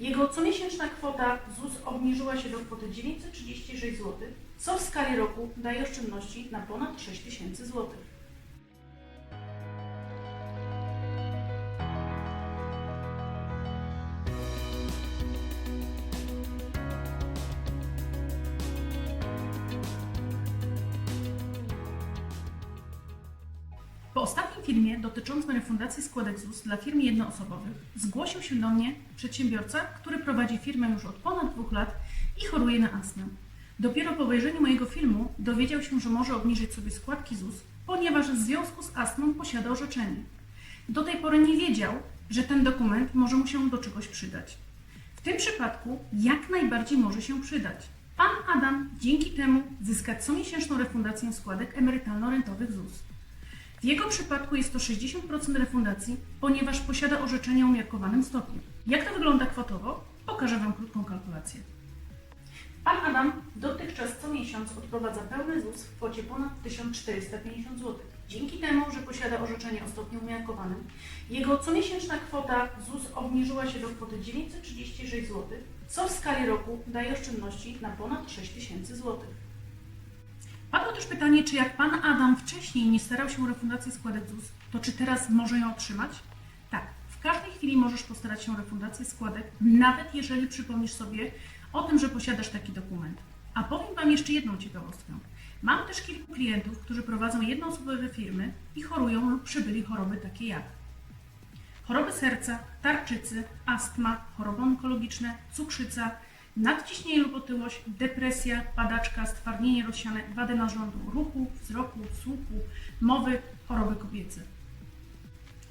Jego comiesięczna kwota ZUS obniżyła się do kwoty 936 zł, co w skali roku daje oszczędności na ponad 6000 zł. Po ostatnim filmie dotyczącym refundacji składek ZUS dla firm jednoosobowych zgłosił się do mnie przedsiębiorca, który prowadzi firmę już od ponad dwóch lat i choruje na astmę. Dopiero po obejrzeniu mojego filmu dowiedział się, że może obniżyć sobie składki ZUS, ponieważ w związku z astmą posiada orzeczenie. Do tej pory nie wiedział, że ten dokument może mu się do czegoś przydać. W tym przypadku jak najbardziej może się przydać. Pan Adam dzięki temu zyska comiesięczną refundację składek emerytalno-rentowych ZUS. W jego przypadku jest to 60% refundacji, ponieważ posiada orzeczenie o umiarkowanym stopniu. Jak to wygląda kwotowo? Pokażę Wam krótką kalkulację. Pan Adam dotychczas co miesiąc odprowadza pełny ZUS w kwocie ponad 1450 zł. Dzięki temu, że posiada orzeczenie o stopniu umiarkowanym, jego comiesięczna kwota ZUS obniżyła się do kwoty 936 zł, co w skali roku daje oszczędności na ponad 6000 zł. Też pytanie, czy jak pan Adam wcześniej nie starał się o refundację składek ZUS, to czy teraz może ją otrzymać? Tak, w każdej chwili możesz postarać się o refundację składek, nawet jeżeli przypomnisz sobie o tym, że posiadasz taki dokument. A powiem Wam jeszcze jedną ciekawostkę. Mam też kilku klientów, którzy prowadzą jednoosobowe firmy i chorują lub przebyli choroby takie jak choroby serca, tarczycy, astma, choroby onkologiczne, cukrzyca, nadciśnienie lub otyłość, depresja, padaczka, stwardnienie rozsiane, wady narządu ruchu, wzroku, słuchu, mowy, choroby kobiece.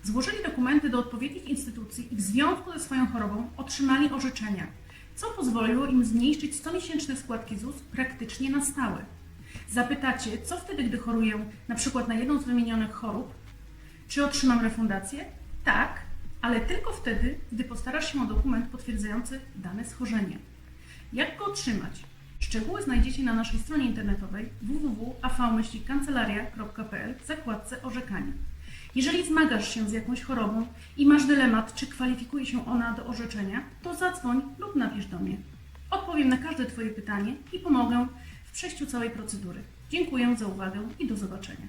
Złożyli dokumenty do odpowiednich instytucji i w związku ze swoją chorobą otrzymali orzeczenia, co pozwoliło im zmniejszyć 100-miesięczne składki ZUS praktycznie na stałe. Zapytacie, co wtedy, gdy choruję na przykład na jedną z wymienionych chorób? Czy otrzymam refundację? Tak, ale tylko wtedy, gdy postarasz się o dokument potwierdzający dane schorzenia. Jak go otrzymać? Szczegóły znajdziecie na naszej stronie internetowej www.av-kancelaria.pl w zakładce orzekania. Jeżeli zmagasz się z jakąś chorobą i masz dylemat, czy kwalifikuje się ona do orzeczenia, to zadzwoń lub napisz do mnie. Odpowiem na każde Twoje pytanie i pomogę w przejściu całej procedury. Dziękuję za uwagę i do zobaczenia.